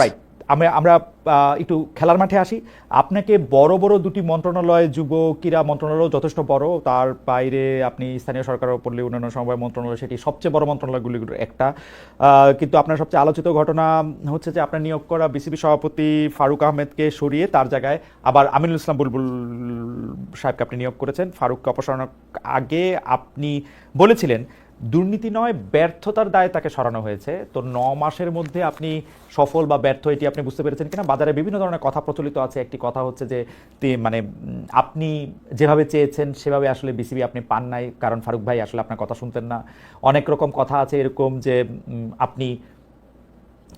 Right আমরা আমরা একটু খেলার মাঠে আসি। আপনাকে বড় বড় দুটি মন্ত্রণালয় যুব ক্রীড়া মন্ত্রণালয় যথেষ্ট বড়। তার বাইরে আপনি স্থানীয় সরকার ও পল্লী উন্নয়ন সমবায় মন্ত্রণালয় সেটি সবচেয়ে বড় মন্ত্রণালয়গুলির একটা। আহ, কিন্তু আপনার সবচেয়ে আলোচিত ঘটনা হচ্ছে যে আপনার নিয়োগ করা বিসিবি সভাপতি ফারুক আহমেদকে সরিয়ে তার জায়গায় আবার আমিনুল ইসলাম বুলবুল সাহেবকে আপনি নিয়োগ করেছেন। ফারুককে অপসারণের আগে আপনি বলেছিলেন দুর্নীতি নয়, ব্যর্থতার দায়ে তাকে সরানো হয়েছে। তো ন মাসের মধ্যে আপনি সফল বা ব্যর্থ, এটি আপনি বুঝতে পেরেছেন কিনা? বাজারে বিভিন্ন ধরনের কথা প্রচলিত আছে। একটি কথা হচ্ছে যে মানে আপনি যেভাবে চেয়েছেন, সেভাবে আসলে বিসিবি আপনি পান নাই। কারণ ফারুক ভাই আসলে আপনার কথা শুনতেন না। অনেক রকম কথা আছে এরকম যে আপনি,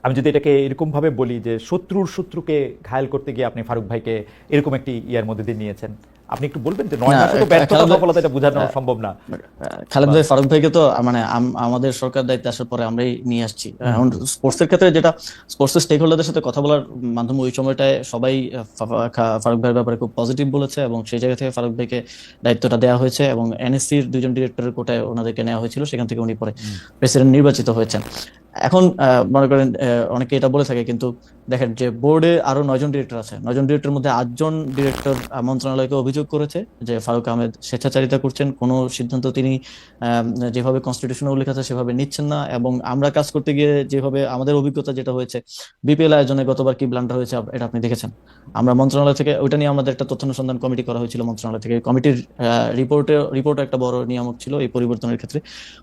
আমি যদি এটাকে এরকমভাবে বলি যে, শত্রুর শত্রুকে ঘায়াল করতে গিয়ে আপনি ফারুক ভাইকে এরকম একটি ইয়ার মধ্যে দিয়ে নিয়েছেন। আপনি একটু বলবেন যে নয় মাসে তো ব্যর্থতা সফলতা এটা বোঝানো সম্ভব না। খালেদ ভাই ফারুক ভাইকে তো মানে আমাদের সরকার দায়িত্বে আসার পরে আমরাই নিয়ে আসছি। এখন স্পোর্টসের ক্ষেত্রে যেটা স্পোর্টসের স্টেক হোল্ডারদের সাথে কথা বলার মাধ্যমে ওই সময়টায় সবাই ফারুক ভাইয়ের ব্যাপারে খুব পজিটিভ বলেছে এবং সেই জায়গা থেকে ফারুক ভাইকে দায়িত্বটা দেওয়া হয়েছে এবং এনএসসির দুজন ডিরেক্টরের কোটায় ওনাদেরকে নেওয়া হয়েছিল সেখান থেকে উনি পরে প্রেসিডেন্ট নির্বাচিত হয়েছেন। এখন মনে করেন অনেকে এটা বলে থাকে, কিন্তু দেখেন যে বোর্ডে আরও নয়জন ডিরেক্টর আছে। নয়জন ডিরেক্টরের মধ্যে আটজন ডিরেক্টর মন্ত্রণালয়কে অভিযোগ করেছে যে ফারুক আহমেদ স্বেচ্ছাচারিতা করছেন। কোনো সিদ্ধান্ত তিনি যেভাবে কনস্টিটিউশনে উল্লেখ আছে সেভাবে নিচ্ছেন না। এবং আমরা কাজ করতে গিয়ে যেভাবে আমাদের অভিজ্ঞতা যেটা হয়েছে, বিপিএল আয়োজনে গতবার কি ব্লান্ডার হয়েছে এটা আপনি দেখেছেন? আমরা মন্ত্রণালয় থেকে, ওইটা নিয়ে আমাদের একটা তথ্য অনুসন্ধান কমিটি করা হয়েছিল মন্ত্রণালয় থেকে। কমিটির রিপোর্টে রিপোর্ট একটা বড় নিয়ামক ছিল এই পরিবর্তনের ক্ষেত্রে।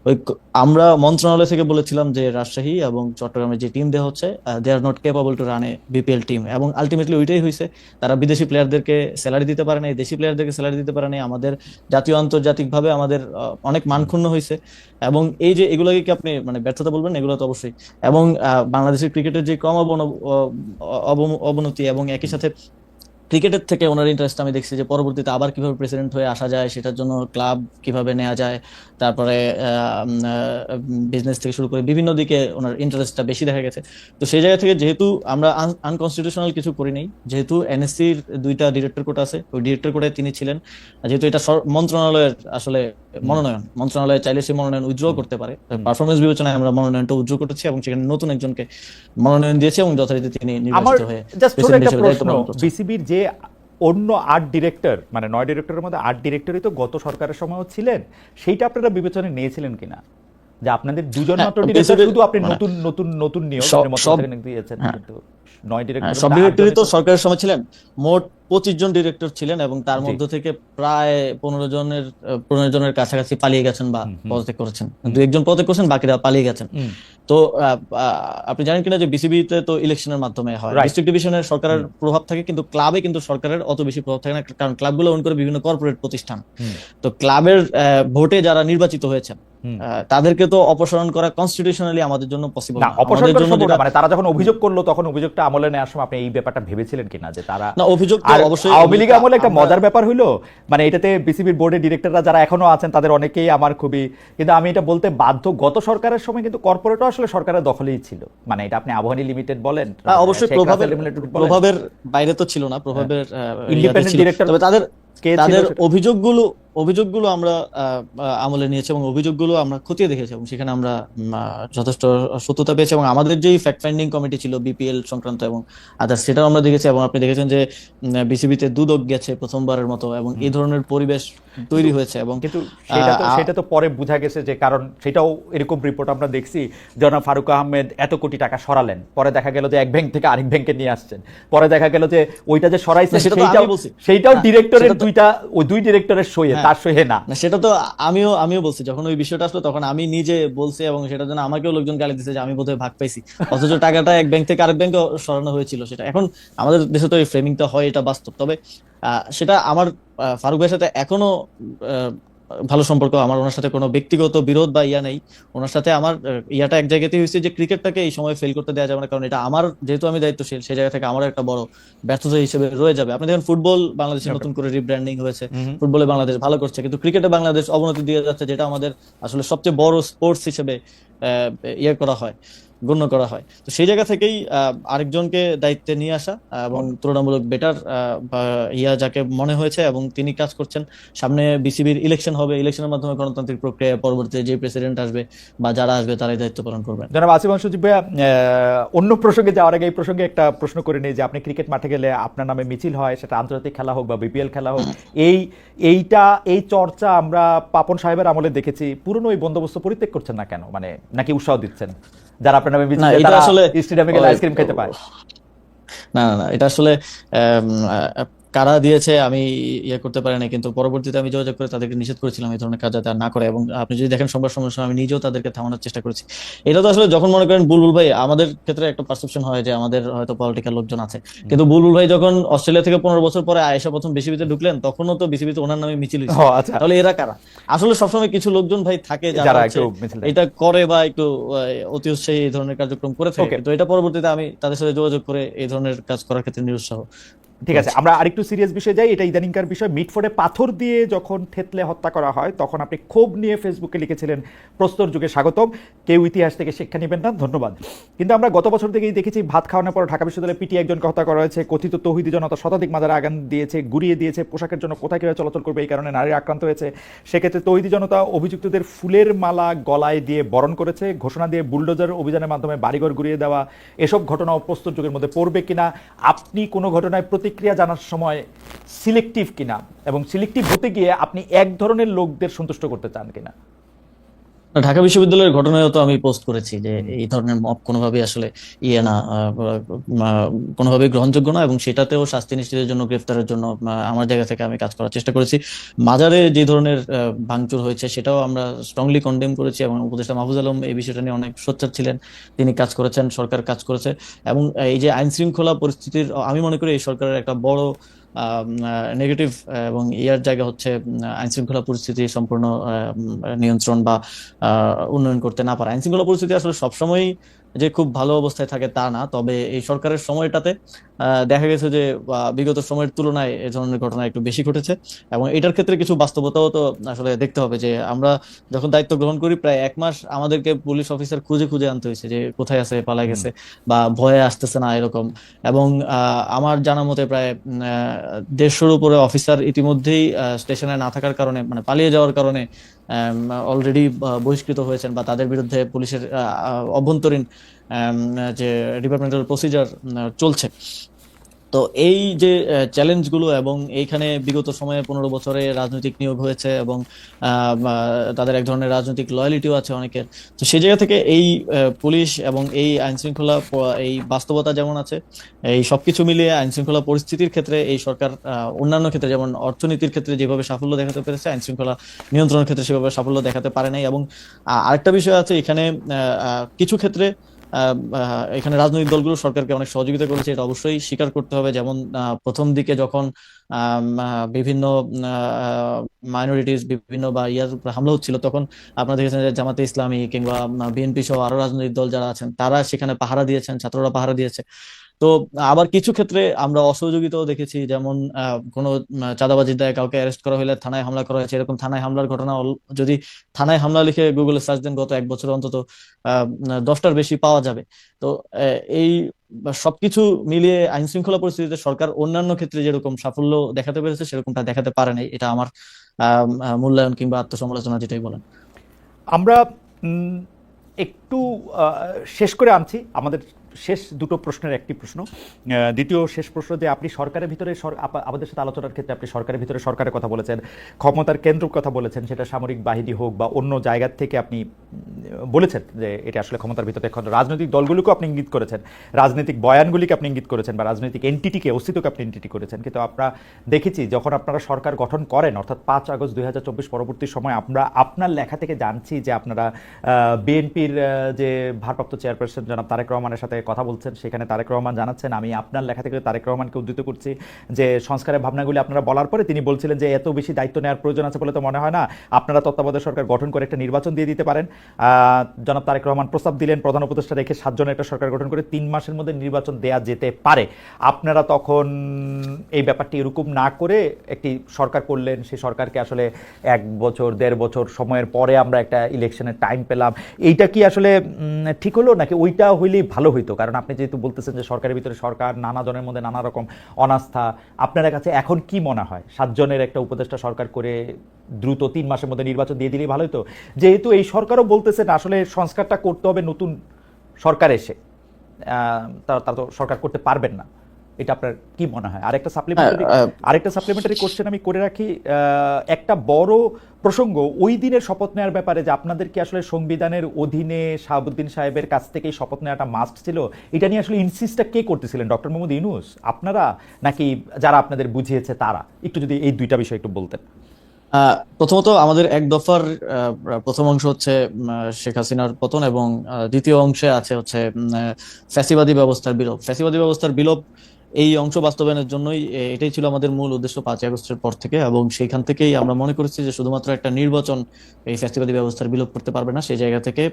ওই আমরা মন্ত্রণালয় থেকে বলেছিলাম যে রাজশাহী এবং চট্টগ্রামে যে টিম দেওয়া হচ্ছে they are not capable to run a BPL team এবং আলটিমেটলি ওইটাই হয়েছে। তারা বিদেশি প্লেয়ারদেরকে স্যালারি দিতে পারে না দেশি প্লেয়ারদেরকে স্যালারি দিতে পারে না আমাদের জাতীয় আন্তর্জাতিক ভাবে আমাদের অনেক মানক্ষুণ্ণ হয়েছে এবং এই যে এগুলোকে কি আপনি মানে ব্যর্থতা বলবেন? এগুলো তো অবশ্যই। এবং বাংলাদেশের ক্রিকেটের যে অবন- অবনতি এবং একই সাথে ক্রিকেটের থেকে ওনার ইন্টারেস্ট আমি দেখছি যে পরবর্তীতে আবার কীভাবে প্রেসিডেন্ট হয়ে আসা যায় সেটার জন্য ক্লাব কীভাবে নেওয়া যায় তারপরে বিজনেস থেকে শুরু করে বিভিন্ন দিকে ওনার ইন্টারেস্টটা বেশি দেখা গেছে। তো সেই জায়গা থেকে যেহেতু আমরা আনকনস্টিটিউশনাল কিছু করি নাই যেহেতু এনএসসির দুইটা ডিরেক্টর কোটা আছে ওই ডিরেক্টর কোটায় তিনি ছিলেন। যেহেতু এটা মন্ত্রণালয়ের আসলে মনোনয়ন মন্ত্রণালয় চাইলে সেই মনোনয়ন উইথড্র করতে পারে। পারফরমেন্স বিবেচনায় আমরা মনোনয়নটা উইথড্র করেছি এবং সেখানে নতুন একজনকে মনোনয়ন দিয়েছি এবং যথারীতি তিনি নির্বাচিত হয়ে। বিসিবির যে অন্য আট ডিরেক্টর মানে নয় ডিরেক্টরের মধ্যে আট ডিরেক্টরই তো গত সরকারের সময়ও ছিলেন সেইটা আপনারা বিবেচনায় নিয়েছিলেন কিনা যে আপনাদের দুজন হ্যাঁ, মাত্র ডিরেক্টর শুধু আপনি মানে নতুন নতুন নতুন নিয়োগ থেকে দিয়েছেন হ্যাঁ। কিন্তু নয় ডিরেক্টর হ্যাঁ, সব ডিরেক্টরই তো সরকারের সময় ছিলেন। মোট পঁচিশ জন ডিরেক্টর ছিলেন এবং তার। মধ্য থেকে প্রায় পনেরো জনের পনেরো জনের কাছাকাছি পালিয়ে গেছেন বা পদত্যাগ করেছেন। দু একজন পদত্যাগ করেছেন বাকিরা পালিয়ে গেছেন। তো আপনি জানেন কিনা যে বিসিবি তে ইলেকশনের মাধ্যমে হয়. ডিস্ট্রিক্ট ডিভিশনের সরকারের প্রভাব থাকে কিন্তু ক্লাবে কিন্তু সরকারের অত বেশি প্রভাব থাকে না কারণ ক্লাবগুলো ওন করে বিভিন্ন কর্পোরেট প্রতিষ্ঠান। তো ক্লাবের ভোটে যারা নির্বাচিত হয়েছেন তাদেরকে তো অপসারণ করা কনস্টিটিউশনালি আমাদের জন্য পসিবল না অপসারণ করা জন্য সম্ভব না। যেটা- মানে তারা যখন অভিযোগ করল তখন অভিযোগটা আমলে নেওয়ার সময় আপনি এই ব্যাপারটা ভেবেছিলেন কিনা যে তারা না অভিযোগ তো অবশ্যই আওয়ামী লীগ আমলে একটা মজার ব্যাপার হইল মানে এটাতে বিসিবির বোর্ডের ডিরেক্টররা যারা এখনও আছেন তাদের অনেকেই আমার খুবই কিন্তু আমি এটা বলতে বাধ্য গত সরকারের সময় কিন্তু কর্পোরেটও আসলে সরকারের দখলেই ছিল মানে এটা আপনি আবহানী লিমিটেড বলেন হ্যাঁ, অবশ্যই প্রভাবের প্রভাবের বাইরে তো ছিল না প্রভাবের Independent ছিল। director তবে তাদের তাদের অভিযোগগুলো অভিযোগগুলো আমরা আমলে নিয়েছি এবং অভিযোগগুলো আমরা খতিয়ে দেখেছি এবং সেখানে আমরা যথেষ্ট সত্যতা পেয়েছি এবং আমাদের যেই ফ্যাক্ট ফাইন্ডিং কমিটি ছিল বিপিএল সংক্রান্ত এবং আদার্স সেটাও আমরা দেখেছি এবং আপনি দেখেছেন যে বিসিবিতে দুদক গেছে প্রথমবার মতো এবং এই ধরনের পরিবেশ তৈরি হয়েছে এবং কিন্তু সেটা তো পরে বোঝা গেছে যে কারণ সেটাও এরকম রিপোর্ট আমরা দেখছি জনাব ফারুক আহমেদ এত কোটি টাকা সরালেন পরে দেখা গেল যে এক ব্যাংক থেকে আরেক ব্যাংকে নিয়ে আসছেন পরে দেখা গেল যে ওইটা যে সরাইছে না, সেটা তো সেইটাও সেইটাও হ্যাঁ, ডিরেক্টরের দুইটা ওই দুই ডিরেক্টরের সইয়ে হ্যাঁ। না। সেটা তো আমিও আমিও বলছি, যখন ওই বিষয়টা আসলো তখন আমি নিজে বলছি এবং সেটার জন্য আমাকেও লোকজন গালি দিচ্ছে যে আমি বোধহয় ভাগ পাইছি। অথচ টাকাটা এক ব্যাংক থেকে আরেক ব্যাংকে সরানো হয়েছিল সেটা। এখন আমাদের দেশে তো এই ফ্রেমিংটা হয়, এটা বাস্তব। তবে সেটা আমার ফারুক ভাইয়ের সাথে এখনও ভালো সম্পর্ক আমার ওনার সাথে কোনো ব্যক্তিগত বিরোধ বা ইয়া নেই। ওনার সাথে আমার ইয়াটা এক জায়গাতেই হয়েছে যে ক্রিকেটটাকে এই সময় ফেল করতে দেওয়া যাবে না কারণ এটা আমার যেহেতু আমি দায়িত্বশীল সেই জায়গা থেকে আমার একটা বড় ব্যর্থতা হিসেবে রয়ে যাবে। আপনি দেখেন ফুটবল বাংলাদেশে নতুন করে রিব্র্যান্ডিং হয়েছে। ফুটবলে বাংলাদেশ ভালো করছে কিন্তু ক্রিকেটে বাংলাদেশ অবনতি দিয়ে যাচ্ছে যেটা আমাদের আসলে সবচেয়ে বড় স্পোর্টস হিসেবে আহ, ইয়ে করা হয়। গণ্য করা হয়। তো সেই জায়গা থেকেই আরেকজনকে দায়িত্বে নিয়ে আসা এবং তুলনামূলক বেটার ইয়া যাকে মনে হয়েছে এবং তিনি কাজ করছেন সামনে বিসিবির ইলেকশন হবে ইলেকশনের মাধ্যমে গণতান্ত্রিক প্রক্রিয়া পরবর্তীতে যে প্রেসিডেন্ট আসবে বা যারা আসবে তারাই দায়িত্ব পালন করবেন। জনাব আসিফ সচিব ভাইয়া অন্য প্রসঙ্গে যাওয়ার আগে এই প্রসঙ্গে একটা প্রশ্ন করে নিই যে আপনি ক্রিকেট মাঠে গেলে আপনার নামে মিছিল হয় সেটা আন্তর্জাতিক খেলা হোক বা বিপিএল খেলা হোক এই এইটা এই চর্চা আমরা পাপন সাহেবের আমলে দেখেছি পুরনো ওই বন্দোবস্ত পরিত্যাগ করছেন না কেন? মানে নাকি উৎসাহ দিচ্ছেন? যারা আপনার নামে তারা আসলে- স্টেডিয়ামে গেলে আইসক্রিম খেতে পায়। না না না এটা আসলে আহ, কারা দিয়েছে আমি ইয়ে করতে পারি না কিন্তু পরবর্তীতে আমি যোগাযোগ করে তাদেরকে নিষেধ করেছিলাম এই ধরনের কাজ যাতে আর না করে। এবং আপনি যদি দেখেন সংবাদ সম্মেলন আমি নিজেও তাদেরকে থামানোর চেষ্টা করেছি। এটা তো আসলে যখন মনে করেন বুলবুল ভাই আমাদের ক্ষেত্রে একটা পারসেপশন হয় যে আমাদের হয়তো পলিটিক্যাল লোকজন আছে। কিন্তু বুলবুল ভাই যখন অস্ট্রেলিয়া থেকে পনেরো বছর পরে আয়েশা প্রথম বিসিবিতে ঢুকলেন তখনও তো বিসিবিতে ওনার নামে মিছিল আচ্ছা। তাহলে এরা কারা? আসলে সবসময় কিছু লোকজন ভাই থাকে যারা। এটা করে বা একটু অতি উৎসাহী এই ধরনের কার্যক্রম করে থাকে। তো এটা পরবর্তীতে আমি তাদের সাথে যোগাযোগ করে এই ধরনের কাজ করার ক্ষেত্রে নিরুৎসাহ। ঠিক আছে আমরা আরেকটু সিরিয়াস বিষয়ে যাই এটা ইদানিংকার বিষয়। মিটফোর্ডে পাথর দিয়ে যখন থেতলে হত্যা করা হয় তখন আপনি ক্ষোভ নিয়ে ফেসবুকে লিখেছিলেন প্রস্তর যুগে স্বাগতম কেউ ইতিহাস থেকে শিক্ষা নেবেন না ধন্যবাদ। কিন্তু আমরা গত বছর থেকেই দেখেছি ভাত খাওয়ানোর পর ঢাকা বিশ্ববিদ্যালয়ে পিটি একজনকে হত্যা করা হয়েছে কথিত তৌহিদি জনতা শতাধিক মাজারে আগান দিয়েছে গুড়িয়ে দিয়েছে পোশাকের জন্য কোথায় কীভাবে চলাচল করবে এই কারণে নারী আক্রান্ত হয়েছে। সেক্ষেত্রে তৌহিদি জনতা অভিযুক্তদের ফুলের মালা গলায় দিয়ে বরণ করেছে ঘোষণা দিয়ে বুলডোজার অভিযানের মাধ্যমে বাড়িঘর গুড়িয়ে দেওয়া এসব ঘটনা প্রস্তর যুগের মধ্যে পড়বে কিনা আপনি কোনো ঘটনায় প্রতিক্রিয়া জানার সময় সিলেক্টিভ কিনা এবং সিলেক্টিভ হতে গিয়ে আপনি এক ধরনের লোকদের সন্তুষ্ট করতে চান কিনা? ঢাকা বিশ্ববিদ্যালয়ের ঘটনায়ও তো আমি পোস্ট করেছি যে এই ধরনের মপ কোনোভাবেই আসলে ইয়ে না কোনোভাবেই গ্রহণযোগ্য না এবং সেটাতেও শাস্তি নিশ্চিতের জন্য, গ্রেফতারের জন্য আমার জায়গা থেকে আমি কাজ করার চেষ্টা করেছি। মাজারে যে ধরনের ভাঙচুর হয়েছে সেটাও আমরা স্ট্রংলি কন্ডেম করেছি এবং উপদেষ্টা মাহফুজ আলম এই বিষয়টা নিয়ে অনেক সোচ্চার ছিলেন। তিনি কাজ করেছেন, সরকার কাজ করেছে এবং এই যে আইন শৃঙ্খলা পরিস্থিতির, আমি মনে করি এই সরকারের একটা বড় নেগেটিভ এবং ইয়ার জায়গা হচ্ছে আইন শৃঙ্খলা পরিস্থিতি সম্পূর্ণ নিয়ন্ত্রণ বা উন্নয়ন করতে না পারা। আইন শৃঙ্খলা পরিস্থিতি আসলে সবসময়ই যে খুব ভালো অবস্থায় থাকে তা না। তবে এই সরকারের সময়টাতে দেখা গেছে যে বিগত সময়ের তুলনায় এই ধরনের ঘটনা একটু বেশি ঘটেছে এবং এটার ক্ষেত্রে কিছু বাস্তবতাও তো আসলে দেখতে হবে যে আমরা যখন দায়িত্ব গ্রহণ করি প্রায় এক মাস আমাদেরকে পুলিশ অফিসার খুঁজে খুঁজে আনতে হয়েছে যে কোথায় আছে পালায় গেছে বা ভয়ে আসতেছে না এরকম। এবং আহ, আমার জানা মতে প্রায় আহ, দেড়শোর উপরে অফিসার ইতিমধ্যেই স্টেশনে না থাকার কারণে মানে পালিয়ে যাওয়ার কারণে অলরেডি বহিষ্কৃত হয়েছেন বা তাদের বিরুদ্ধে পুলিশের অভ্যন্তরীণ যে ডিপার্টমেন্টাল প্রসিজার চলছে। তো এই যে চ্যালেঞ্জগুলো এবং এইখানে বিগত সময়ে পনেরো বছরে রাজনৈতিক নিয়োগ হয়েছে এবং তাদের এক ধরনের রাজনৈতিক লয়ালিটিও আছে অনেকের। তো সেই জায়গা থেকে এই পুলিশ এবং এই আইন শৃঙ্খলা এই বাস্তবতা যেমন আছে, এই সবকিছু মিলিয়ে আইন শৃঙ্খলা পরিস্থিতির ক্ষেত্রে, এই সরকার অন্যান্য ক্ষেত্রে যেমন অর্থনীতির ক্ষেত্রে যেভাবে সাফল্য দেখাতে পেরেছে আইন শৃঙ্খলা নিয়ন্ত্রণের ক্ষেত্রে সেভাবে সাফল্য দেখাতে পারে নাই এবং আরেকটা বিষয় আছে এখানে কিছু ক্ষেত্রে এখানে রাজনৈতিক দলগুলো সরকারকে অনেক সহযোগিতা করেছে, এটা অবশ্যই স্বীকার করতে হবে। যেমন প্রথম দিকে যখন বিভিন্ন মাইনরিটিস বিভিন্ন বা ইয়ার হামলা হচ্ছিল, তখন আপনারা দেখেছেন যে জামাতে ইসলামী কিংবা বিএনপি সহ আরও রাজনৈতিক দল যারা আছেন, তারা সেখানে পাহারা দিয়েছেন, ছাত্ররা পাহারা দিয়েছে। তো আবার কিছু ক্ষেত্রে আমরা অসহযোগিতাও দেখেছি যেমন কোনো উম, চাঁদাবাজির দায়ে কাউকে অ্যারেস্ট করা হলে থানায় হামলা করা হয়েছে এরকম থানায় হামলার ঘটনা যদি থানায় হামলা লিখে গুগলে সার্চ দেন গত এক বছর অন্তত দশটার বেশি পাওয়া যাবে। তো এই সবকিছু মিলিয়ে আইন শৃঙ্খলা পরিস্থিতিতে সরকার অন্যান্য ক্ষেত্রে যেরকম সাফল্য দেখাতে পেরেছে সেরকমটা দেখাতে পারে নাই। এটা আমার মূল্যায়ন কিংবা আত্মসমালোচনা যেটাই বলেন। আমরা একটু শেষ করে আনছি। আমাদের শেষ দুটো প্রশ্নের একটি প্রশ্ন। দ্বিতীয় শেষ প্রশ্ন যে আপনি সরকারের ভিতরে আমাদের সাথে আলোচনার ক্ষেত্রে আপনি সরকারের ভিতরে সরকারের কথা বলেছেন, ক্ষমতার কেন্দ্র কথা বলেছেন, সেটা সামরিক বাহিনী হোক বা অন্য জায়গার থেকে আপনি বলেছেন যে এটা আসলে ক্ষমতার ভিতরে রাজনৈতিক দলগুলোকে আপনি ইঙ্গিত করেছেন, রাজনৈতিক বয়ানগুলিকে আপনি ইঙ্গিত করেছেন বা রাজনৈতিক এনটিটিকে অস্তিত্বকে আপনি এনটিটি করেছেন। কিন্তু আমরা দেখেছি যখন আপনারা সরকার গঠন করেন, অর্থাৎ পাঁচ আগস্ট দু হাজার চব্বিশ পরবর্তী সময় আমরা আপনার লেখা থেকে জানছি যে আপনারা বিএনপির যে ভারপ্রাপ্ত চেয়ারপারসন জনাব তারেক রহমানের সাথে কথা বলছেন, সেখানে তারেক রহমান জানাচ্ছেন, আমি আপনার লেখা থেকে তারেক রহমানকে উদ্ধৃত করছি যে সংস্কারের ভাবনাগুলি আপনারা বলার পরে তিনি বলছিলেন যে এত বেশি দায়িত্ব নেওয়ার প্রয়োজন আছে বলে তো মনে হয় না। আপনারা তত্ত্বাবধায়ক সরকার গঠন করে একটা নির্বাচন দিয়ে দিতে পারেন। জনাব তারেক রহমান প্রস্তাব দিলেন, প্রধান উপদেষ্টা রেখে সাতজনের একটা সরকার গঠন করে তিন মাসের মধ্যে নির্বাচন দেয়া যেতে পারে। আপনারা তখন এই ব্যাপারটি এরকম না করে একটি সরকার করলেন, সেই সরকারকে আসলে এক বছর, দেড় বছর সময়ের পরে আমরা একটা ইলেকশনের টাইম পেলাম। এইটা কি আসলে ঠিক হলো নাকি ওইটা হইলেই ভালো হইতো? কারণ আপনি যেহেতু বলতেছেন যে সরকারের ভিতরে সরকার নানা জনের মধ্যে নানা রকম অনাস্থা আপনার কাছে এখন কি মনে হয়? সাতজনের একটা উপদেষ্টা সরকার করে দ্রুত তিন মাসের মধ্যে নির্বাচন দিয়ে দিলেই ভালোই তো। যেহেতু এই সরকারও বলতেছেন আসলে সংস্কারটা করতে হবে নতুন সরকার এসে। তারা তারা তো সরকার করতে পারবেন না। এটা আপনার কি মনে হয়? আরেকটা সাপ্লিমেন্টারি হ্যাঁ, আরেকটা সাপ্লিমেন্টারি কোশ্চেন আমি করে রাখি একটা বড় প্রসঙ্গ ওই দিনের শপথ নেওয়ার ব্যাপারে যে আপনাদের কি আসলে সংবিধানের অধীনে শাহাবুদ্দিন সাহেবের কাছ থেকেই শপথ নেওয়াটা মাস্ট ছিল? এটা নিয়ে আসলে ইনসিস্টটা কে করতেছিলেন? ডক্টর মোহাম্মদ ইউনুস? আপনারা? নাকি যারা আপনাদের বুঝিয়েছে তারা? একটু যদি এই দুইটা বিষয় একটু বলতেন। আহ, প্রথমত আমাদের এক দফার প্রথম অংশ হচ্ছে শেখ হাসিনার পতন এবং দ্বিতীয় অংশে আছে হচ্ছে ফ্যাসিবাদী ব্যবস্থার বিলোপ। ফ্যাসিবাদী ব্যবস্থার বিলোপ এই অংশ বাস্তবায়নের জন্যই এটাই ছিল আমাদের মূল উদ্দেশ্য পাঁচই আগস্টের পর থেকে। এবং সেইখান থেকেই আমরা মনে করেছি যে শুধুমাত্র একটা নির্বাচন এই ফ্যাসিবাদী ব্যবস্থার বিলোপ করতে পারবে না সেই জায়গা থেকে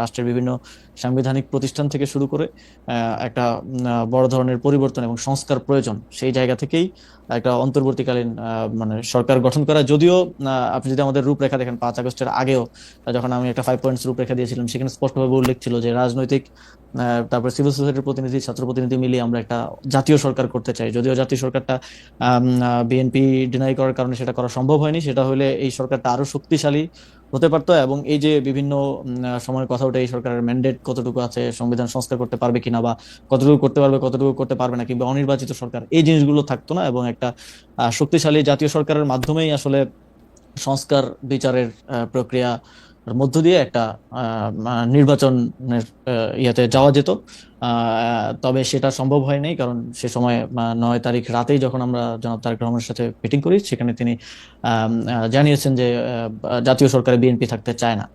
রাষ্ট্রের বিভিন্ন সাংবিধানিক প্রতিষ্ঠান থেকে শুরু করে একটা বড় ধরনের পরিবর্তন এবং সংস্কার প্রয়োজন, সেই জায়গা থেকেই একটা অন্তর্বর্তীকালীন মানে সরকার গঠন করা। যদিও আপনি যদি আমাদের রূপরেখা দেখেন, পাঁচ আগস্টের আগেও, যখন আমি একটা ফাইভ পয়েন্টস রূপরেখা দিয়েছিলাম, সেখানে স্পষ্টভাবে উল্লেখ ছিল যে রাজনৈতিক তারপর সিভিল সোসাইটির প্রতিনিধি ছাত্র প্রতিনিধি মিলিয়ে আমরা একটা জাতীয় সরকার করতে চাই। যদিও জাতীয় সরকারটা বিএনপি ডিনাই করার কারণে সেটা করা সম্ভব হয়নি, সেটা হলে এই সরকারটা আরও শক্তিশালী হতে পারতো এবং এই যে বিভিন্ন সময়ের কথা ওঠে, এই সরকারের ম্যান্ডেট কতটুকু আছে, সংবিধান সংস্কার করতে পারবে কিনা বা কতটুকু করতে পারবে, কতটুকু করতে পারবে না কিংবা অনির্বাচিত সরকার, এই জিনিসগুলো থাকতো না এবং একটা শক্তিশালী জাতীয় সরকারের মাধ্যমেই আসলে সংস্কার বিচারের প্রক্রিয়া মধ্য দিয়ে একটা নির্বাচনের ইয়াতে যাওয়া যেত। আহ, তবে সেটা সম্ভব হয় নাই কারণ সে সময় নয় তারিখ রাতেই যখন আমরা জনাব তারেক রহমানের সাথে মিটিং করি সেখানে তিনি জানিয়েছেন যে জাতীয় সরকারে বিএনপি থাকতে চায় না।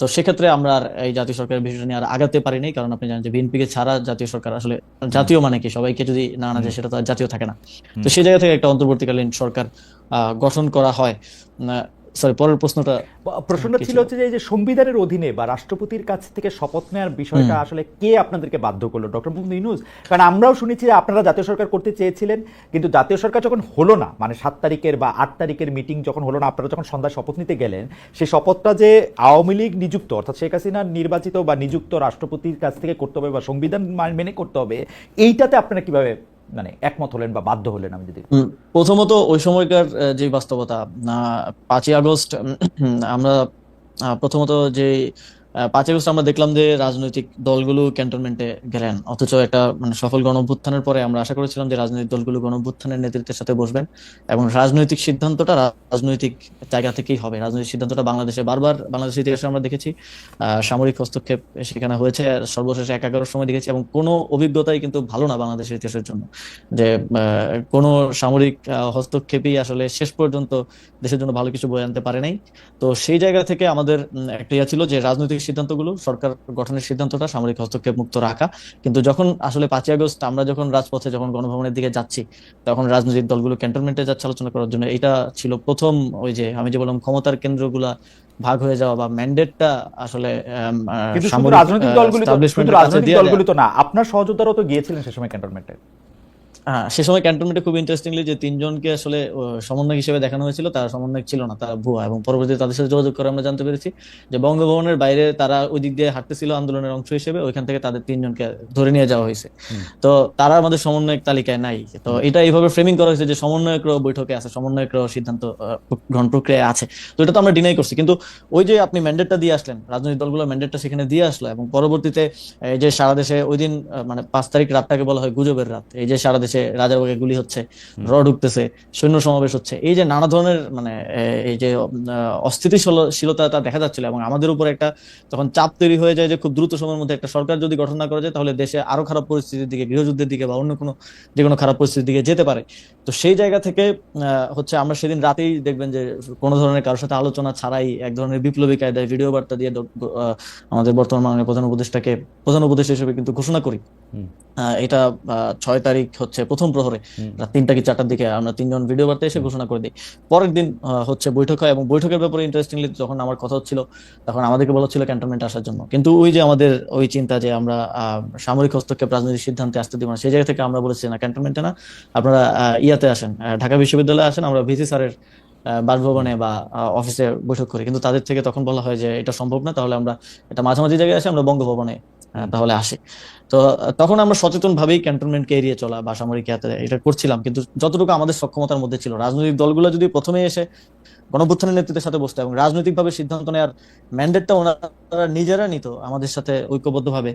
তো সেক্ষেত্রে আমরা আর এই জাতীয় সরকারের বিষয়টা নিয়ে আর আগাতে পারিনি কারণ আপনি জানেন যে বিএনপি কে ছাড়া জাতীয় সরকার আসলে জাতীয় মানে কি? সবাইকে যদি না আনা যায় সেটা তো আর জাতীয় থাকে না। তো সেই জায়গা থেকে একটা অন্তর্বর্তীকালীন সরকার আহ, গঠন করা হয়। সরি পরের প্রশ্নটা প্রশ্নটা ছিল? হচ্ছে যে এই যে সংবিধানের অধীনে বা রাষ্ট্রপতির কাছ থেকে শপথ নেওয়ার বিষয়টা আসলে কে আপনাদেরকে বাধ্য করল? ডক্টর মোহাম্মদ ইউনুস? কারণ আমরাও শুনেছি যে আপনারা জাতীয় সরকার করতে চেয়েছিলেন কিন্তু জাতীয় সরকার যখন হলো না মানে সাত তারিখের বা আট তারিখের মিটিং যখন হলো না আপনারা যখন সন্ধ্যায় শপথ নিতে গেলেন সেই শপথটা যে আওয়ামী লীগ নিযুক্ত অর্থাৎ শেখ হাসিনা নির্বাচিত বা নিযুক্ত রাষ্ট্রপতির কাছ থেকে করতে হবে বা সংবিধান মেনে করতে হবে এইটাতে আপনারা কীভাবে মানে একমত হলেন বা বাধ্য হলেন আমি যদি প্রথমত ওই সময়কার যে বাস্তবতা পাঁচই আগস্ট আমরা প্রথমত যে পাঁচই আগস্ট আমরা দেখলাম যে রাজনৈতিক দলগুলো ক্যান্টনমেন্টে গেলেন। অথচ একটা মানে সফল গণ অভ্যুত্থানের পরে আমরা আশা করেছিলাম যে রাজনৈতিক দলগুলো গণ অভ্যুত্থানের নেতৃত্বের সাথে বসবেন এবং রাজনৈতিক সিদ্ধান্তটা রাজনৈতিক জায়গা থেকেই হবে। রাজনৈতিক সিদ্ধান্তটা বাংলাদেশে বারবার বাংলাদেশের ইতিহাসে আমরা দেখেছি সামরিক হস্তক্ষেপ সেখানে হয়েছে সর্বশেষ এক এগারোর সময় দেখেছি এবং কোনো অভিজ্ঞতাই কিন্তু ভালো না বাংলাদেশের ইতিহাসের জন্য। যে কোনো সামরিক হস্তক্ষেপই আসলে শেষ পর্যন্ত দেশের জন্য ভালো কিছু বয়ে আনতে পারে নাই। তো সেই জায়গা থেকে আমাদের একটা ইয়া ছিল যে রাজনৈতিক সিদ্ধান্তগুলো সরকার গঠনের সিদ্ধান্তটা সামরিক হস্তক্ষেপ মুক্ত রাখা। কিন্তু যখন আসলে পাঁচই আগস্ট আমরা যখন রাজপথে যখন গণভবনের দিকে যাচ্ছি তখন রাজনৈতিক দলগুলো ক্যান্টনমেন্টে যাচ্ছে আলোচনা করার জন্য। এটা ছিল প্রথম ওই যে আমি যে বললাম ক্ষমতার কেন্দ্রগুলা ভাগ হয়ে যাওয়া বা ম্যান্ডেটটা আসলে দলগুলি তো রাজনৈতিক দলগুলি তো না। আপনার সহযোদ্ধারাও তো গিয়েছিলেন সে সময় ক্যান্টনমেন্টে। হ্যাঁ সে সময় ক্যান্টনমেন্টে খুব ইন্টারেস্টিংলি যে তিনজনকে আসলে আহ, সমন্বয়ক হিসেবে দেখানো হয়েছিল তারা সমন্বয়ক ছিল না তারা ভুয়া এবং পরবর্তীতে তাদের সাথে যোগাযোগ করে আমরা জানতে পেরেছি যে বঙ্গভবনের বাইরে তারা ওই দিক দিয়ে হাঁটতেছিল আন্দোলনের অংশ হিসেবে ওইখান থেকে তাদের তিনজনকে ধরে নিয়ে যাওয়া হয়েছে। তো তারা আমাদের সমন্বয়ক তালিকায় নাই। তো এটা এইভাবে ফ্রেমিং করা হয়েছে যে সমন্বয়করাও বৈঠকে আছে সমন্বয়করাও সিদ্ধান্ত গ্রহণ প্রক্রিয়ায় আছে। তো এটা তো আমরা ডিনাই করছি। কিন্তু ওই যে আপনি ম্যান্ডেটটা দিয়ে আসলেন রাজনৈতিক দলগুলো ম্যান্ডেটটা সেখানে দিয়ে আসলো এবং পরবর্তীতে এই যে সারা দেশে ওই দিন মানে পাঁচ তারিখ রাতটাকে বলা হয় গুজবের রাত এই যে সারা দেশে রাজাবাগে গুলি হচ্ছে র ঢুকতেছে সৈন্য সমাবেশ হচ্ছে। এই যে নানা ধরনের মানে এই যে অস্থিতিশীলতা দেখা যাচ্ছিল এবং আমাদের উপর একটা তখন চাপ তৈরি হয়ে যায় যে খুব দ্রুত সময়ের মধ্যে একটা সরকার যদি গঠন না করা যায় তাহলে দেশে আরও খারাপ পরিস্থিতির দিকে গৃহযুদ্ধের দিকে বা অন্য কোনো যে কোনো খারাপ পরিস্থিতির দিকে যেতে পারে। তো সেই জায়গা থেকে হচ্ছে আমরা সেদিন রাতেই দেখবেন যে কোনো ধরনের কারোর সাথে আলোচনা ছাড়াই এক ধরনের বিপ্লবী কায়দায় ভিডিও বার্তা দিয়ে আমাদের বর্তমান মাননীয় প্রধান উপদেষ্টাকে প্রধান উপদেষ্টা হিসেবে কিন্তু ঘোষণা করি। এটা আহ, ছয় তারিখ হচ্ছে প্রথম প্রহরে। রাত তিনটা কি চারটার দিকে আমরা তিনজন ভিডিও বার্তা এসে ঘোষণা করে দিই। পরের দিন হচ্ছে বৈঠক হয় এবং বৈঠকের ব্যাপারে ইন্টারেস্টিংলি যখন আমার কথা হচ্ছিল তখন আমাদেরকে বলা হচ্ছিল ক্যান্টনমেন্টে আসার জন্য। কিন্তু ওই যে আমাদের ওই চিন্তা যে আমরা সামরিক হস্তক্ষেপ রাজনৈতিক সিদ্ধান্তে আসতে দিব না সেই জায়গা থেকে আমরা বলেছি না ক্যান্টনমেন্টে না। আপনারা ইয়াতে আসেন ঢাকা বিশ্ববিদ্যালয়ে আসেন আমরা ভিসি স্যারের বাসভবনে বা অফিসে বৈঠক করি। কিন্তু তাদের থেকে তখন বলা হয় যে এটা সম্ভব না তাহলে আমরা এটা মাঝামাঝি জায়গায় আসি আমরা বঙ্গভবনে তাহলে আসি। তো, তখন আমরা সচেতন ভাবেই ক্যান্টনমেন্টকে এড়িয়ে চলা বা সামরিক হাতে এটা করছিলাম। কিন্তু যতটুকু আমাদের সক্ষমতার মধ্যে ছিল, রাজনৈতিক দলগুলো যদি প্রথমে এসে গণভ্যুত্থানের নেতৃত্বের সাথে বসতো এবং রাজনৈতিকভাবে সিদ্ধান্ত নেওয়ার ম্যান্ডেটটা ওনারা নিজেরা নিত, আমাদের সাথে ঐক্যবদ্ধভাবে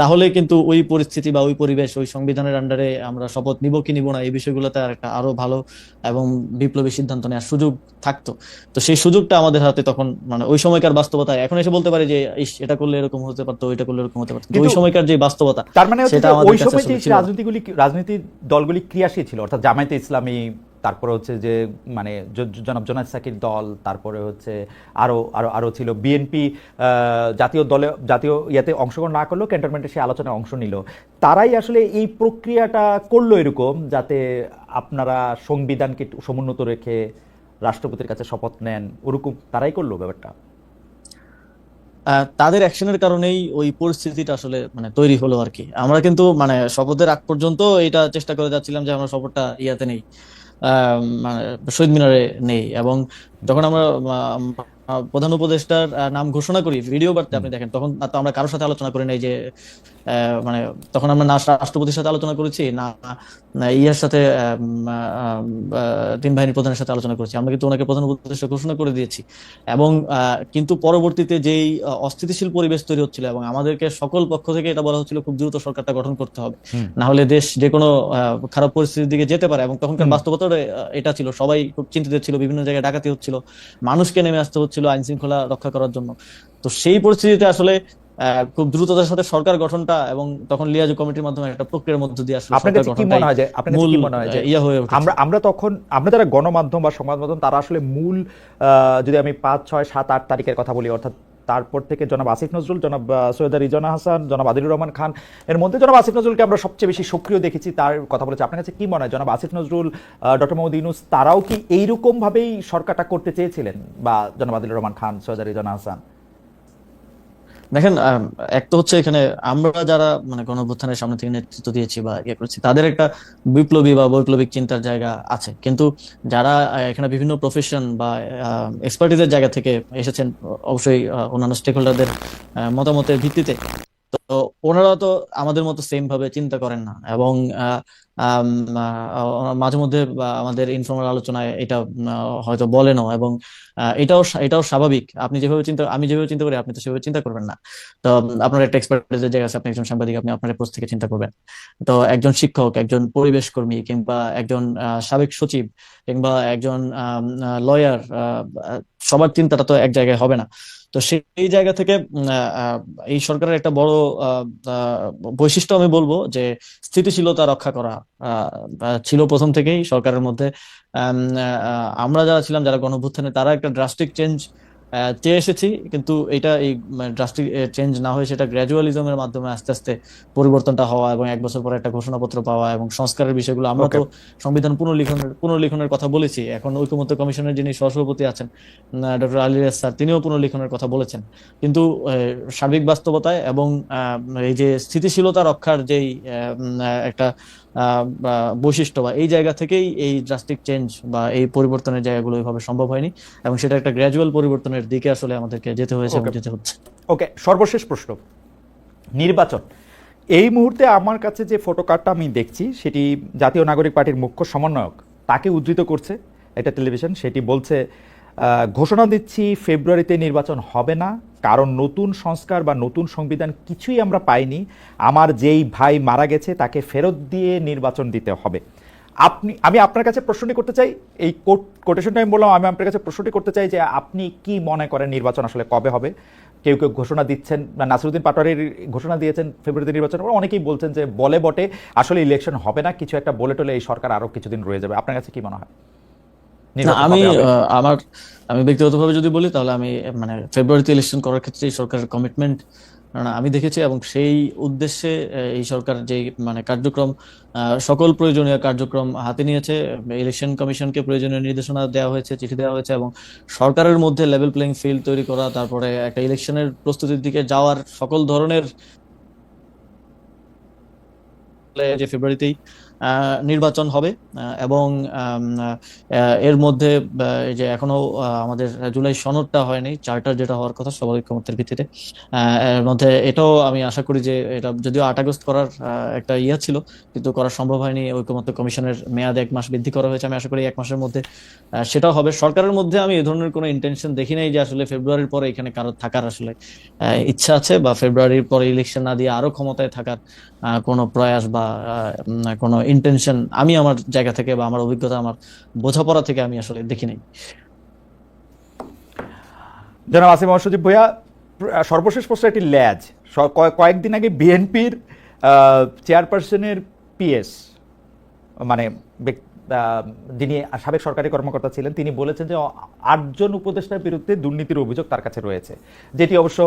তাহলে কিন্তু ওই পরিস্থিতি বা ওই পরিবেশ ওই সংবিধানের আন্ডারে আমরা শপথ নিব কি নিব না এই বিষয়গুলোতে আর একটা আরও ভালো এবং বিপ্লবী সিদ্ধান্ত নেওয়ার সুযোগ থাকতো তো সেই সুযোগটা আমাদের হাতে তখন মানে ওই সময়কার বাস্তবতায় এখন এসে বলতে পারি যে এটা করলে এরকম হতে পারতো ওইটা করলে এরকম হতে পারতো ওই সময়কার যে বাস্তবতা তার মানে ওই সময় যে। রাজনীতিগুলি রাজনীতির দলগুলি ক্রিয়াশীল ছিল অর্থাৎ জামায়াতে ইসলামী তারপরে হচ্ছে যে মানে জনাব জোনায়দ সাকির দল, তারপরে হচ্ছে আরও আরও আরও ছিল বিএনপি জাতীয় দলে, জাতীয় ইয়াতে অংশগ্রহণ না করলেও ক্যান্টনমেন্টে সে আলোচনায় অংশ নিল। তারাই আসলে এই প্রক্রিয়াটা করল এরকম যাতে আপনারা সংবিধানকে সমুন্নত রেখে রাষ্ট্রপতির কাছে শপথ নেন, ওরকম তারাই করল ব্যাপারটা। তাদের অ্যাকশনের কারণেই ওই পরিস্থিতিটা আসলে মানে তৈরি হলো আর কি। আমরা কিন্তু মানে শপথের আগ পর্যন্ত এটা চেষ্টা করে যাচ্ছিলাম যে আমরা শপথটা ইয়াতে নেই। মানে শহীদ মিনারে নেই এবং যখন আমরা প্রধান উপদেষ্টার নাম ঘোষণা করি ভিডিও বার্তা আপনি দেখেন তখন তো আমরা কারোর সাথে আলোচনা করি নাই যে মানে তখন আমরা না রাষ্ট্রপতির সাথে আলোচনা করেছি না ইয়ার সাথে তিন বাহিনীর প্রধানের সাথে আলোচনা করেছি। আমরা কিন্তু ওনাকে প্রধান উপদেষ্টা ঘোষণা করে দিয়েছি। এবং কিন্তু পরবর্তীতে যেই অস্থিতিশীল পরিবেশ তৈরি হচ্ছিল এবং আমাদেরকে সকল পক্ষ থেকে এটা বলা হচ্ছিল খুব দ্রুত সরকারটা গঠন করতে হবে। না হলে দেশ যে কোনো আহ, খারাপ পরিস্থিতির দিকে যেতে পারে এবং তখনকার বাস্তবতা এটা ছিল। সবাই খুব চিন্তিত ছিল বিভিন্ন জায়গায় ডাকাতি হচ্ছিল। মানুষকে নেমে আসতে হচ্ছিল আইন শৃঙ্খলা রক্ষা করার জন্য। তো সেই পরিস্থিতিতে আসলে খুব দ্রুততার সাথে সরকার গঠনটা এবং তখন লিয়াজু কমিটির মাধ্যমে একটা প্রক্রিয়ার মধ্য দিয়ে আসলে আপনার কাছে কি মনে হয় যে আপনার কাছে কি মনে হয় যে ইয়ে হয়ে আমরা আমরা তখন আমরা যারা গণমাধ্যম বা সংবাদ মাধ্যম তারা আসলে মূল আহ, যদি আমি পাঁচ ছয় সাত আট তারিখের কথা বলি অর্থাৎ তারপর থেকে জনাব আসিফ নজরুল, জনাব সৈয়দ রিজনা হাসান, জনাব আদিলুর রহমান খান। এর মধ্যে জনাব আসিফ নজরুলকে আমরা সবচেয়ে বেশি সক্রিয় দেখেছি, তার কথা বলেছি। আপনার কাছে কি মনে হয়? জনাব আসিফ নজরুল ডক্টর মোহাম্মদ ইউনুস, তারাও কি এইরকম ভাবেই সরকারটা করতে চেয়েছিলেন? বা জনাব আদিলুর রহমান খান, সৈয়দা রিজনা হাসান? দেখেন এক তো হচ্ছে এখানে আমরা যারা মানে গণভ্যুত্থানের সামনে থেকে নেতৃত্ব দিয়েছি বা ইয়ে করছি, তাদের একটা বিপ্লবী বা বৈপ্লবিক চিন্তার জায়গা আছে। কিন্তু যারা এখানে বিভিন্ন প্রফেশন বা এক্সপার্টিজের জায়গা থেকে এসেছেন, অবশ্যই অন্যান্য স্টেক হোল্ডারদের মতামতের ভিত্তিতে তো ওনারা তো আমাদের মতো সেম ভাবে চিন্তা করেন না এবং মাঝে মধ্যে আমাদের ইনফর্মাল আলোচনায় এটা হয়তো বলে বলেনও এবং এটাও এটাও স্বাভাবিক। আপনি যেভাবে চিন্তা, আমি যেভাবে চিন্তা করি, আপনি তো সেভাবে চিন্তা করবেন না। তো আপনার একটা এক্সপার্টিজের জায়গা আছে, আপনি একজন সাংবাদিক, আপনি আপনার পোস্ট থেকে চিন্তা করবেন। তো একজন শিক্ষক, একজন পরিবেশ কর্মী কিংবা একজন সাবেক সচিব কিংবা একজন লয়ার সবার চিন্তাটা তো এক জায়গায় হবে না। তো সেই জায়গা থেকে এই সরকারের একটা বড় বৈশিষ্ট্য আমি বলব যে স্থিতিশীলতা রক্ষা করা ছিল প্রথম থেকেই সরকারের মধ্যে। আমরা যারা ছিলাম, যারা গণভুত্থানে তারা একটা ড্রাস্টিক চেঞ্জ চেয়ে এসেছি কিন্তু এটা এই ড্রাস্টিক চেঞ্জ না হয়ে সেটা গ্র্যাজুয়ালিজমের মাধ্যমে আস্তে আস্তে পরিবর্তনটা হওয়া এবং এক বছর পরে একটা ঘোষণাপত্র পাওয়া এবং সংস্কারের বিষয়গুলো আমরা তো সংবিধান পুনর্লিখনের পুনর্লিখনের কথা বলেছি। এখন ঐকমত্য কমিশনের যিনি সহসভাপতি আছেন ডক্টর আলী স্যার তিনিও পুনর্লিখনের কথা বলেছেন। কিন্তু সার্বিক বাস্তবতায় এবং আহ, এই যে স্থিতিশীলতা রক্ষার যেই একটা বৈশিষ্ট্য বা এই জায়গা থেকেই এই ড্রাস্টিক চেঞ্জ বা এই পরিবর্তনের জায়গাগুলো এভাবে সম্ভব হয়নি এবং সেটা একটা গ্র্যাজুয়াল পরিবর্তনের দিকে আসলে আমাদেরকে যেতে হয়েছে এবং যেতে হচ্ছে। ওকে সর্বশেষ প্রশ্ন। নির্বাচন। এই মুহূর্তে আমার কাছে যে ফটো কার্ডটা আমি দেখছি সেটি জাতীয় নাগরিক পার্টির মুখ্য সমন্বয়ক তাকে উদ্ধৃত করছে। এটা টেলিভিশন সেটি বলছে ঘোষণা দিচ্ছি, ফেব্রুয়ারিতে নির্বাচন হবে না। কারণ নতুন সংস্কার বা নতুন সংবিধান কিছুই আমরা পাইনি। আমার যেই ভাই মারা গেছে, তাকে ফেরত দিয়ে নির্বাচন দিতে হবে। আপনি, আমি আপনার কাছে প্রশ্নটি করতে চাই, এই কোট, কোটেশনটা আমি বললাম, আমি আপনার কাছে প্রশ্নটি করতে চাই যে আপনি কি মনে করেন নির্বাচন আসলে কবে হবে? কেউ কেউ ঘোষণা দিচ্ছেন বা নাসিরুদ্দিন পাটোয়ারির ঘোষণা দিয়েছেন ফেব্রুয়ারিতে নির্বাচন। অনেকেই বলছেন যে বলে বটে, আসলে ইলেকশন হবে না, কিছু একটা বলে টলে এই সরকার আরও কিছুদিন রয়ে যাবে। আপনার কাছে কি মনে হয়? আমি? আমার আমি ব্যক্তিগতভাবে যদি বলি তাহলে আমি মানে ফেব্রুয়ারিতে ইলেকশন করার ক্ষেত্রে এই সরকারের কমিটমেন্ট আমি দেখেছি এবং সেই উদ্দেশ্যে এই সরকার যে মানে কার্যক্রম সকল প্রয়োজনীয় কার্যক্রম হাতে নিয়েছে ইলেকশন কমিশনকে প্রয়োজনীয় নির্দেশনা দেওয়া হয়েছে চিঠি দেওয়া হয়েছে এবং সরকারের মধ্যে লেভেল প্লেইং ফিল্ড তৈরি করা তারপরে একটা ইলেকশনের প্রস্তুতির দিকে যাওয়ার সকল ধরনের যে ফেব্রুয়ারিতেই নির্বাচন হবে। এবং এর মধ্যে যে এখনও আমাদের জুলাই সনদটা হয়নি, চার্টার যেটা হওয়ার কথা সবার ঐক্যমত্যের ভিত্তিতে এর মধ্যে এটাও আমি আশা করি যে, এটা যদিও আট আগস্ট করার একটা ইয়া ছিল, কিন্তু করা সম্ভব হয়নি, ঐক্যমত্য কমিশনের মেয়াদ এক মাস বৃদ্ধি করা হয়েছে, আমি আশা করি এক মাসের মধ্যে সেটাও হবে। সরকারের মধ্যে আমি এই ধরনের কোনো ইন্টেনশন দেখি নাই যে, আসলে ফেব্রুয়ারির পরে এখানে কারও থাকার আসলে ইচ্ছা আছে, বা ফেব্রুয়ারির পরে ইলেকশন না দিয়ে আরও ক্ষমতায় থাকার কোনো প্রয়াস বা কোনো ইন্টেনশন আমি আমার জায়গা থেকে বা আমার অভিজ্ঞতা, আমার বোঝাপড়া থেকে আমি আসলে দেখি নাই। জনাব আসিম মহসুদ্দিন ভূয়া সর্বশেষ প্রশ্ন একটি ল্যাজ। কয়েকদিন আগে বিএনপির চেয়ারপারসনের পিএস মানে যিনি সাবেক সরকারি কর্মকর্তা ছিলেন, তিনি বলেছেন যে আটজন উপদেষ্টার বিরুদ্ধে দুর্নীতির অভিযোগ তার কাছে রয়েছে। যেটি অবশ্য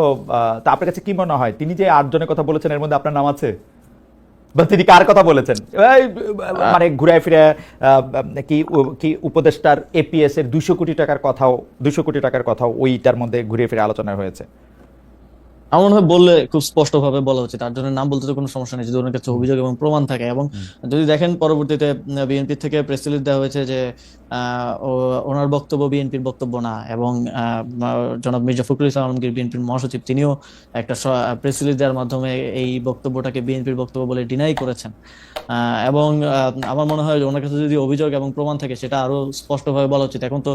তা আপনার কাছে কি মনে হয়? তিনি যে আটজনের কথা বলেছেন, এর মধ্যে আপনার নাম আছে? বা তিনি কার কথা বলেছেন? মানে ঘুরে ফিরে আহ, কি কি উপদেষ্টার এপিএস এর দুশো কোটি টাকার কথাও দুশো কোটি টাকার কথাও ওইটার মধ্যে ঘুরে ফিরে আলোচনা হয়েছে। আমার মনে হয় বললে খুব স্পষ্ট ভাবে বলা উচিত। তার জন্য নাম বলতে তো কোনো সমস্যা নেই যদি ওনার কাছে অভিযোগ এবং প্রমাণ থাকে। এবং যদি দেখেন পরবর্তীতে বিএনপি থেকে প্রেস রিলিজ দেওয়া হয়েছে যে ওনার বক্তব্য বিএনপির বক্তব্য না। এবং জনাব মির্জা ফখরুল ইসলাম আলমগীর বিএনপির মহাসচিব তিনিও একটা প্রেস রিলিজ দেওয়ার মাধ্যমে এই বক্তব্যটাকে বিএনপির বক্তব্য বলে ডিনাই করেছেন। আহ, এবং আমার মনে হয় যে ওনার কাছে যদি অভিযোগ এবং প্রমাণ থাকে সেটা আরও স্পষ্টভাবে বলা উচিত। এখন তো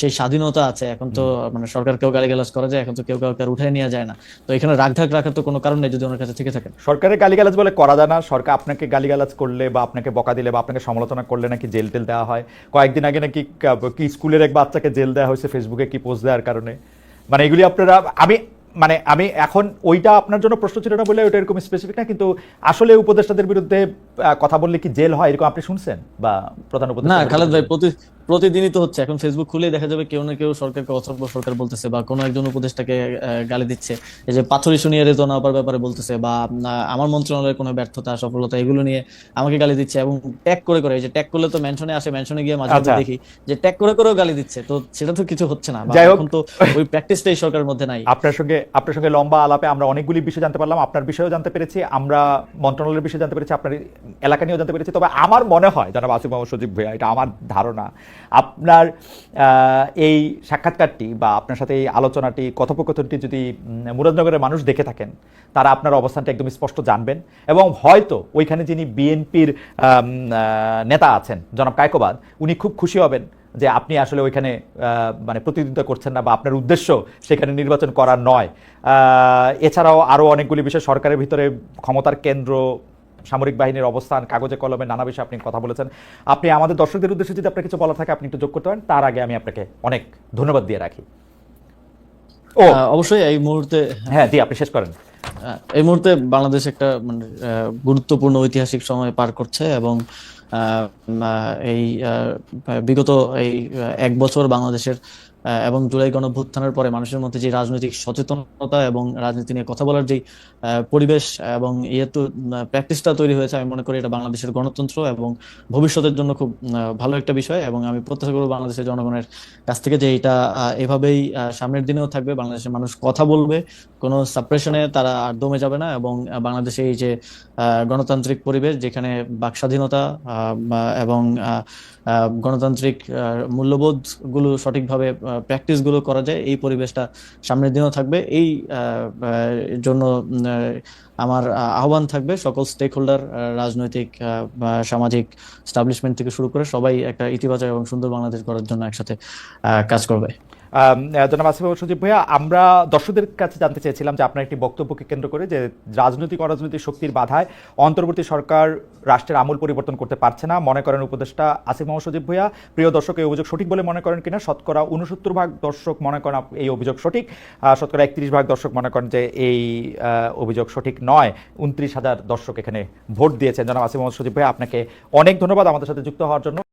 সেই স্বাধীনতা আছে। এখন তো মানে সরকার কেউ গালিগালাজ করা যায় এখন তো কেউ কাউকে আর উঠায় নেওয়া যায় না। তো এখানে রাগঢাক রাখার তো কোনো কারণ নেই যদি ওনার কাছে থেকে থাকে সরকারের গালিগালাজ বলে করা যায় না। সরকার আপনাকে গালিগালাজ করলে বা আপনাকে বকা দিলে বা আপনাকে সমালোচনা করলে নাকি জেল টেল দেওয়া হয়। কয়েকদিন আগে নাকি কি স্কুলের এক বাচ্চাকে জেল দেওয়া হয়েছে ফেসবুকে কি পোস্ট দেওয়ার কারণে। মানে এগুলি আপনারা আমি মানে আমি এখন ওইটা আপনার জন্য প্রশ্ন ছিল না বলে ওইটা এরকম স্পেসিফিক না কিন্তু আসলে উপদেষ্টাদের বিরুদ্ধে কথা বললে কি জেল হয় এরকম আপনি শুনছেন? বা প্রধান উপদেষ্টা না খালেদ ভাই প্রতিদিনই তো হচ্ছে। এখন ফেসবুক খুলে দেখা যাবে কেউ না কেউ সরকারকে অসভ্য সরকার বলতেছে বা কোনো একজন উপদেষ্টাকে গালি দিচ্ছে। এই যে পাথরি শুনিয়ে রেতো না পাওয়ার ব্যাপারে বলতেছে বা আমার মন্ত্রণালয়ের কোনো ব্যর্থতা সফলতা এগুলো নিয়ে আমাকে গালি দিচ্ছে এবং ট্যাগ করে করে এই যে ট্যাগ করলে তো মেনশনে আসে মেনশনে গিয়ে মাঝে মাঝে আচ্ছা। দেখি যে ট্যাগ করে করেও গালি দিচ্ছে। তো সেটা তো কিছু হচ্ছে না। এখন তো ওই প্র্যাকটিসটাই সরকারের মধ্যে নাই। আপনার সঙ্গে আপনার সঙ্গে লম্বা আলাপে আমরা অনেকগুলি বিষয় জানতে পারলাম। আপনার বিষয়েও জানতে পেরেছি। আমরা মন্ত্রণালয়ের বিষয়ে জানতে পেরেছি। আপনার এলাকা নিয়েও জানতে পেরেছি। তবে আমার মনে হয় জনাব আসিফ মোহাম্মদ সজীব ভাইয়া এটা আমার ধারণা আপনার এই সাক্ষাৎকারটি বা আপনার সাথে এই আলোচনাটি, কথোপকথনটি যদি মুরাদনগরের মানুষ দেখে থাকেন, তারা আপনার অবস্থানটা একদম স্পষ্ট জানবেন। এবং হয়তো ওইখানে যিনি বিএনপির নেতা আছেন, জনাব কায়কোবাদ, উনি খুব খুশি হবেন যে আপনি আসলে ওইখানে মানে প্রতিদ্বন্দ্বিতা করছেন না বা আপনার উদ্দেশ্য সেখানে নির্বাচন করার নয়। এছাড়াও আরও অনেকগুলি বিষয় সরকারের ভিতরে ক্ষমতার কেন্দ্র সামরিক বাহিনীর অবস্থান কাগজে কলমে নানা বিষয়ে আপনি কথা বলেছেন। আপনি আমাদের দর্শকদের উদ্দেশ্যে যদি আপনার কিছু বলা থাকে আপনি একটু যোগ করতে পারেন। তার আগে আমি আপনাকে অনেক ধন্যবাদ দিয়ে রাখি। ও অবশ্যই এই মুহূর্তে হ্যাঁ জি আপনি শেষ করেন। এই মুহূর্তে বাংলাদেশ একটা মানে গুরুত্বপূর্ণ ঐতিহাসিক সময় পার করছে এবং আহ, এই বিগত এই এক বছর বাংলাদেশের এবং জুলাই গণভ্যুত্থানের পরে মানুষের মধ্যে যে রাজনৈতিক সচেতনতা এবং রাজনীতি নিয়ে কথা বলার যে পরিবেশ এবং ইয়ে তো প্র্যাকটিসটা তৈরি হয়েছে, আমি মনে করি এটা বাংলাদেশের গণতন্ত্র এবং ভবিষ্যতের জন্য খুব ভালো একটা বিষয় এবং আমি প্রত্যাশা করব বাংলাদেশের জনগণের কাছ থেকে যে এটা এভাবেই সামনের দিনেও থাকবে। বাংলাদেশের মানুষ কথা বলবে, কোনো সাপ্রেশনে তারা আর দমে যাবে না এবং বাংলাদেশে এই যে গণতান্ত্রিক পরিবেশ যেখানে বাক স্বাধীনতা এবং গণতান্ত্রিক মূল্যবোধগুলো সঠিকভাবে প্র্যাকটিসগুলো করা যায় এই পরিবেশটা সামনের দিনও থাকবে। এই জন্য আমার আহ, আহ্বান থাকবে সকল স্টেক হোল্ডার রাজনৈতিক সামাজিক স্টাবলিশমেন্ট থেকে শুরু করে সবাই একটা ইতিবাচক এবং সুন্দর বাংলাদেশ গড়ার জন্য একসাথে কাজ করবে। জনাব আসিফ সজীব ভাইয়া, আমরা দর্শকদের কাছে জানতে চেয়েছিলাম যে আপনার একটি বক্তব্যকে কেন্দ্র করে যে রাজনৈতিক অরাজনৈতিক শক্তির বাধায় অন্তর্বর্তী সরকার রাষ্ট্রের আমূল পরিবর্তন করতে পারছে না, মনে করেন উপদেষ্টা আসিফ মোহাম্মদ সজীব ভাইয়া। প্রিয় দর্শক, এই অভিযোগ সঠিক বলে মনে করেন কিনা? শতকরা উনসত্তর ভাগ দর্শক মনে করেন এই অভিযোগ সঠিক শতকরা একত্রিশ ভাগ দর্শক মনে করেন যে এই অভিযোগ সঠিক নয়। উনত্রিশ হাজার দর্শক এখানে ভোট দিয়েছেন জনাব আসিফ মোহাম্মদ সজীব ভাইয়া। আপনাকে অনেক ধন্যবাদ আমাদের সাথে যুক্ত হওয়ার জন্য।